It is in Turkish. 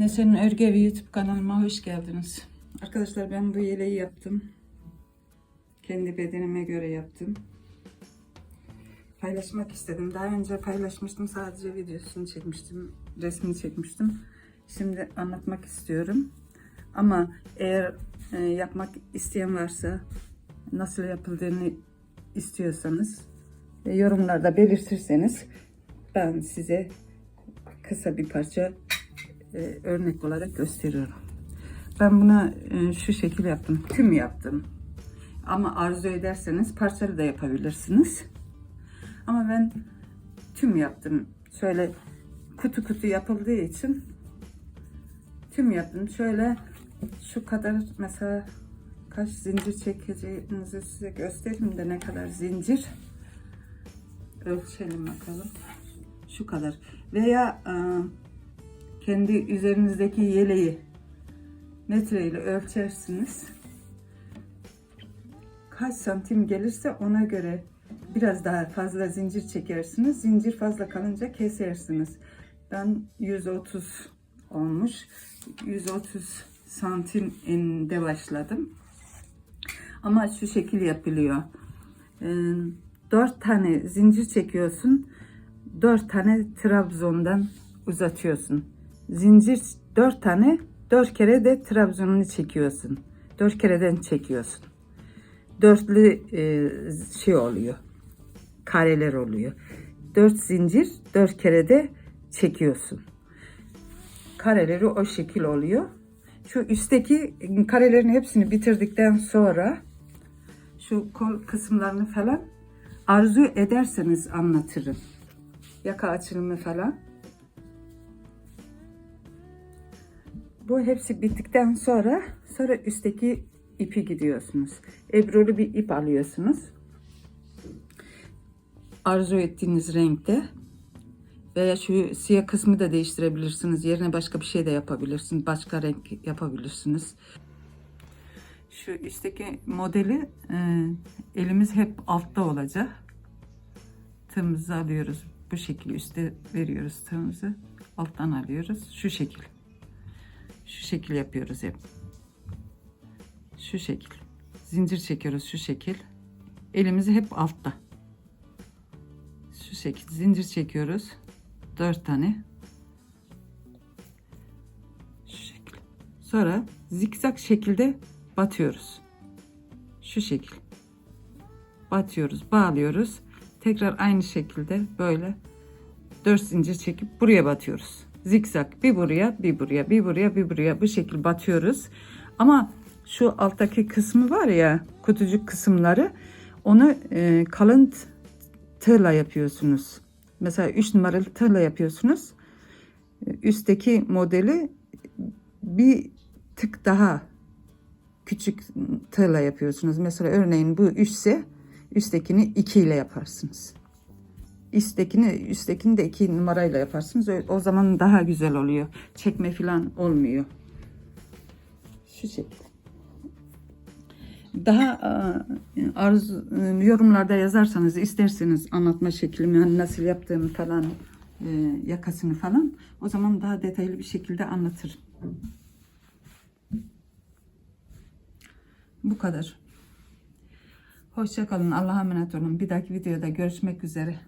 Neşe'nin Örgü Evi YouTube kanalıma hoş geldiniz. Arkadaşlar ben bu yeleği yaptım. Kendi bedenime göre yaptım. Paylaşmak istedim. Daha önce paylaşmıştım. Sadece videosunu çekmiştim. Resmini çekmiştim. Şimdi anlatmak istiyorum. Ama eğer e, yapmak isteyen varsa nasıl yapıldığını istiyorsanız yorumlarda belirtirseniz ben size kısa bir parça e, örnek olarak gösteriyorum. Ben buna e, şu şekil yaptım. Tüm yaptım. Ama arzu ederseniz parçalı da yapabilirsiniz. Ama ben tüm yaptım. Şöyle kutu kutu yapıldığı için tüm yaptım. Şöyle şu kadar mesela kaç zincir çekeceğinizi size göstereyim de ne kadar zincir ölçelim bakalım. Şu kadar. Veya e, kendi üzerinizdeki yeleği metreyle ölçersiniz. Kaç santim gelirse ona göre biraz daha fazla zincir çekersiniz. Zincir fazla kalınca kesersiniz. Ben 130 olmuş. 130 santim eninde başladım. Ama şu şekil yapılıyor. 4 tane zincir çekiyorsun. 4 tane trabzondan uzatıyorsun. Zincir 4 tane 4 kere de trabzonunu çekiyorsun. 4 kereden çekiyorsun. Dörtlü e, şey oluyor. Kareler oluyor. 4 zincir 4 kere de çekiyorsun. Kareleri o şekil oluyor. Şu üstteki karelerin hepsini bitirdikten sonra şu kol kısımlarını falan arzu ederseniz anlatırım. Yaka açılımı falan. Bu hepsi bittikten sonra sonra üstteki ipi gidiyorsunuz. Ebrolu bir ip alıyorsunuz. Arzu ettiğiniz renkte veya şu siyah kısmı da değiştirebilirsiniz. Yerine başka bir şey de yapabilirsiniz. Başka renk yapabilirsiniz. Şu üstteki modeli e, elimiz hep altta olacak. Tığımızı alıyoruz. Bu şekilde üstte veriyoruz tığımızı. Alttan alıyoruz. Şu şekil. Şu şekil yapıyoruz hep. Şu şekil. Zincir çekiyoruz şu şekil. Elimizi hep altta. Şu şekil zincir çekiyoruz. Dört tane. Şu şekil. Sonra zikzak şekilde batıyoruz. Şu şekil. Batıyoruz, bağlıyoruz. Tekrar aynı şekilde böyle dört zincir çekip buraya batıyoruz. Zikzak bir buraya, bir buraya, bir buraya, bir buraya bu şekil batıyoruz. Ama şu alttaki kısmı var ya kutucuk kısımları onu e, kalın tığla yapıyorsunuz. Mesela 3 numaralı tığla yapıyorsunuz. E, Üstteki modeli bir tık daha küçük tığla yapıyorsunuz. Mesela örneğin bu 3 ise üsttekini 2 ile yaparsınız. Üsttekini, üsttekini de 2 numarayla yaparsınız. O, o zaman daha güzel oluyor. Çekme falan olmuyor. Şu şekilde. Daha e, arzu, e, yorumlarda yazarsanız isterseniz anlatma şeklimi yani nasıl yaptığımı falan e, yakasını falan o zaman daha detaylı bir şekilde anlatırım. Bu kadar. Hoşçakalın. Allah'a emanet olun. Bir dahaki videoda görüşmek üzere.